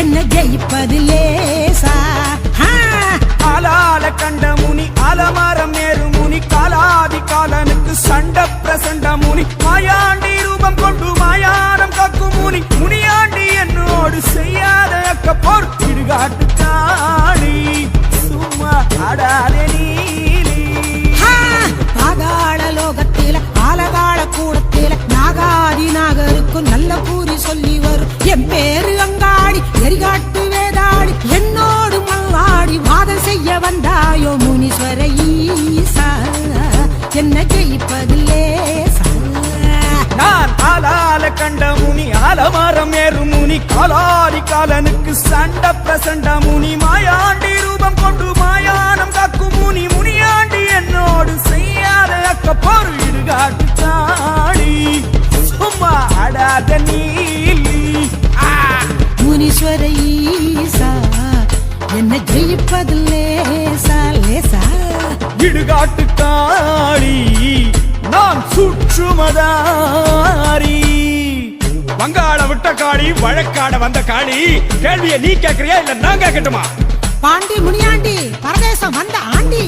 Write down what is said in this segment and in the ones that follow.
என்ன ஜெயிப்பது லேசா? ஆ, ஆலால கண்ட முனி அலமரம் ஏறு முனி காலாதி காலனுக்கு சண்ட பிரசண்ட முனி. மாயாண்டி ரூபம் கொண்டு மாயானம் காக்கும் முனி. முனியாண்டி என்னோடு செய்யாத அக்க போர் இடுகாட்டு காணி. சும்மா அடாதே நீலி. பாதாள லோகத்தில ஆலகால கூடத்தில நாகாதி நாகருக்கும் நல்ல கூறி சொல்லி வரும். என் பேரு அங்காடி எரிகாட்டு வேதாடி என்னோடு மல்லாடி வாதம் செய்ய வந்தாயோ முனீஸ்வர ஈசா. என்ன ஜெயிப்பது நான் ஆலால கண்ட முனி ஆலமரம் ஏறு முனி காலாதி காலனுக்கு சண்ட பிரசண்ட முனி மாயாண்டி ரூபம் கொண்டு மாயானம் காக்கும் முனி முனியாண்டி என்னோடு செய்யாத அக்க லேசா லேசா இடுகாட்டு காளி நான் சுற்றுமதாரி. வங்காள விட்ட காளி வழக்காட வந்த காளி கேள்வியை நீ கேக்குறியா இல்ல நான் கேட்கட்டுமா? பாண்டி முனியாண்டி பரதேசம் வந்த ஆண்டி.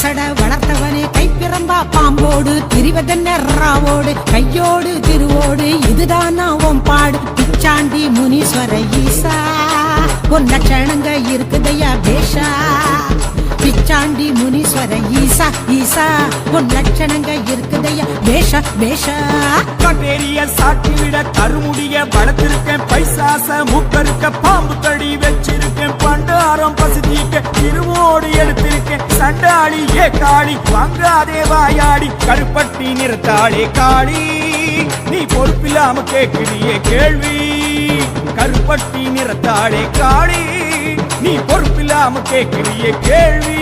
சட வளர்த்தவனே கைப்பிரம்பா பாம்போடு திரிவதென்ன ராவோடு கையோடு திருவோடு இதுதான் உன் பாடு. பிச்சாண்டி முனீஸ்வர ஈசா உன் லட்சணங்க இருக்குதையா பேஷா பிச்சாண்டி முனீஸ்வர ஈசா ஈசா உன் லட்சணங்க இருக்குதையா பேஷா பேஷா கட்டேரிய சாட்டிவிட கருமுடிய வளர்த்திருக்கேன். பைசாச முக்கருக்க பாம்பு கடி வச்சிருக்கேன். பண்டாரம் திருவோடு எடுத்திருக்கேன் சண்டாளி ஏ காளி. வாங்காதே வாயாடி. கருப்பட்டி நிறுத்தாளே காளி. நீ பொறுப்பில்லாம கேட்கிறியே கேள்வி. கருப்பட்டி நிறத்தாளே காளி. நீ பொறுப்பில்லாம கேட்கிறியே கேள்வி.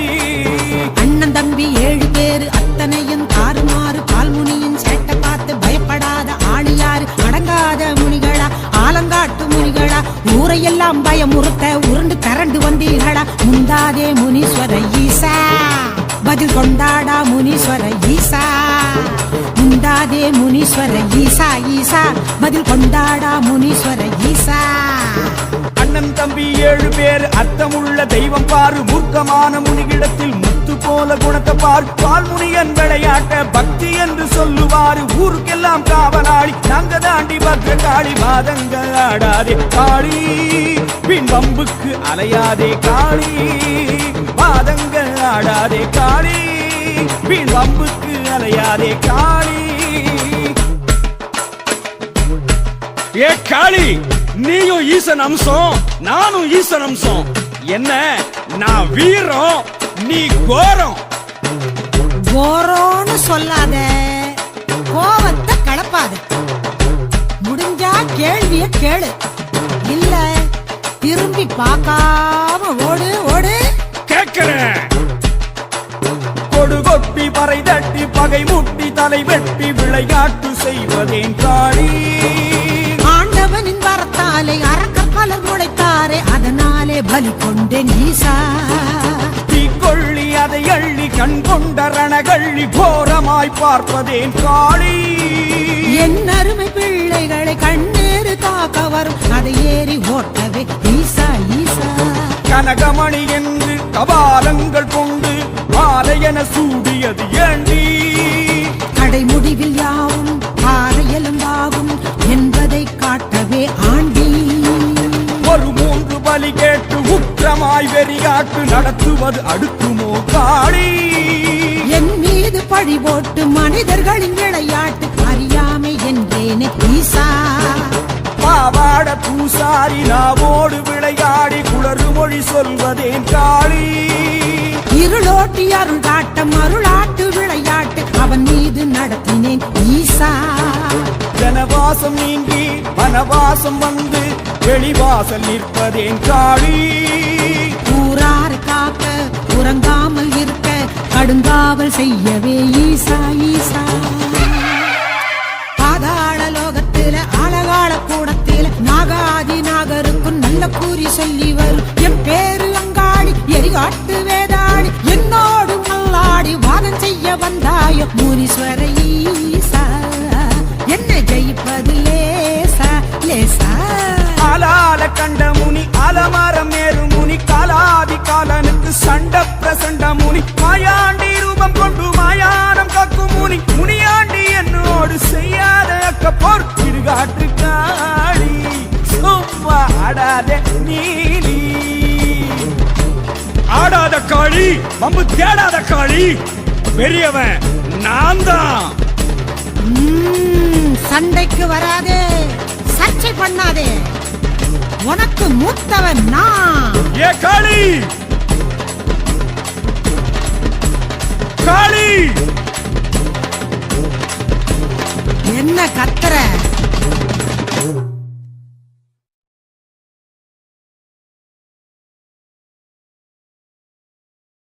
அண்ணன் தம்பி ஏழு பேரு அத்தனையும் தாறுமாறு பால்முனியின் சேட்டை பார்த்து பயப்படாத ஆளியாரு. அடங்காத முனிகளா ஆலங்காட்டு முனிகளா. ஊரையெல்லாம் பயமுறுத்த உருண்டு கரண்டு வந்தீர்களா? முந்தாதே முனீஸ்வர ஈசா. பதில் கொண்டாடா முனீஸ்வர ஈசா. முந்தாதே முனீஸ்வர ஈசா ஈசா. பதில் கொண்டாடா முனீஸ்வர ஈசா அண்ணன் தம்பி ஏழு பேர். அர்த்தமுள்ள தெய்வம் பாரு. மூர்க்கமான முனிகிடத்தில் முத்து போல குணத்தை பார் பால்முனியன் விளையாட்ட பக்தி என்று சொல்லுவாரு. ஊருக்கெல்லாம் காவலாளி. நாங்க தாண்டி பத்திரகாளி காளி ஆடாதே காளி. பின் வம்புக்கு அலையாதே காளி. மாதங்கள் ஆடாதே காளி. பின் வம்புக்கு அலையாதே காளி. ஏ காளி. நீயும் ஈசன் அம்சம் நானும் ஈசன் அம்சம். என்ன? நான் வீரம் நீ கோரம். கோரோன்னு சொல்லாத. கோவத்தை கலப்பாத. முடிஞ்சா கேள்விய கேளு. இல்ல திரும்பி பார்க்காம ஓடு ஓடு. கேக்குறேன் கொடு கொட்டி பறை தட்டி பகை முட்டி தலை வெட்டி விளையாட்டு செய்வதேன் காளி பலி கொண்டேன் ஈசா தீக்கொள்ளி அதை அள்ளி கண் கொண்ட ரணகள்ளி கோரமாய் பார்ப்பதேன் காளி. என் அருமை பிள்ளைகளை கண்ணீரு காக்க வரும். அதை ஏறி ஓட்டவே ஈசா ஈசா. கனகமணி என்று கபாலங்கள் கொண்டு மாலையென சூடியது உக்கிரமாய் வெறியாட்டு நடத்துவது அடுக்குமோ காளி என் மீது பழி போட்டு மனிதர்களின் விளையாட்டு அறியாமை என்றேனே ஈசா. பாவாட பூசாரி நாவோடு விளையாடி குளறு மொழி சொல்வதேன் காளி. இருளோட்டி அருள் காட்டம் அருளாட்டு விளையாட்டு அவன் மீது நடத்தினேன் ஈசா. ஜனவாசம் நீங்கி வனவாசம் வந்து வெளிவாசல் நிற்பதேன் காளி. ஊராறு காக்க உறங்காமல் இருக்க கடுங்காவல் செய்யவே ஈசா ஈசா. பாதாள லோகத்தில அழகாள கூடத்தில நாகாதி நாகருக்கும் நல்ல கூறி சொல்லி வரும். என் பேரு அங்காடி எரிகாட்டு வேதாடி என்னோடு மல்லாடி வாதம் செய்ய வந்தாய? முனீஸ்வர ஈசா என்ன ஜெயிப்பது லேசா லேசா. ஆலால கண்ட முனி அலமரம் மேறு முனி காலாதி காலனுக்கு சண்ட பிரசண்ட முனி. மாயாண்டி ரூபம் கொண்டு மாயானம் காக்கும் முனி. முனியாண்டி என்னோடு செய்யாத அக்க போர் இடுகாட்டு காளி. சும்மா ஆடாதே நீலி. ஆடாத காளி வம்பு தேடாத காளி. பெரியவன் நான் தான் சண்டைக்கு வராதே. சர்ச்சை பண்ணாதே. உனக்கு மூத்தவன் நான். ஏ காளி! காளி! என்ன கத்துற?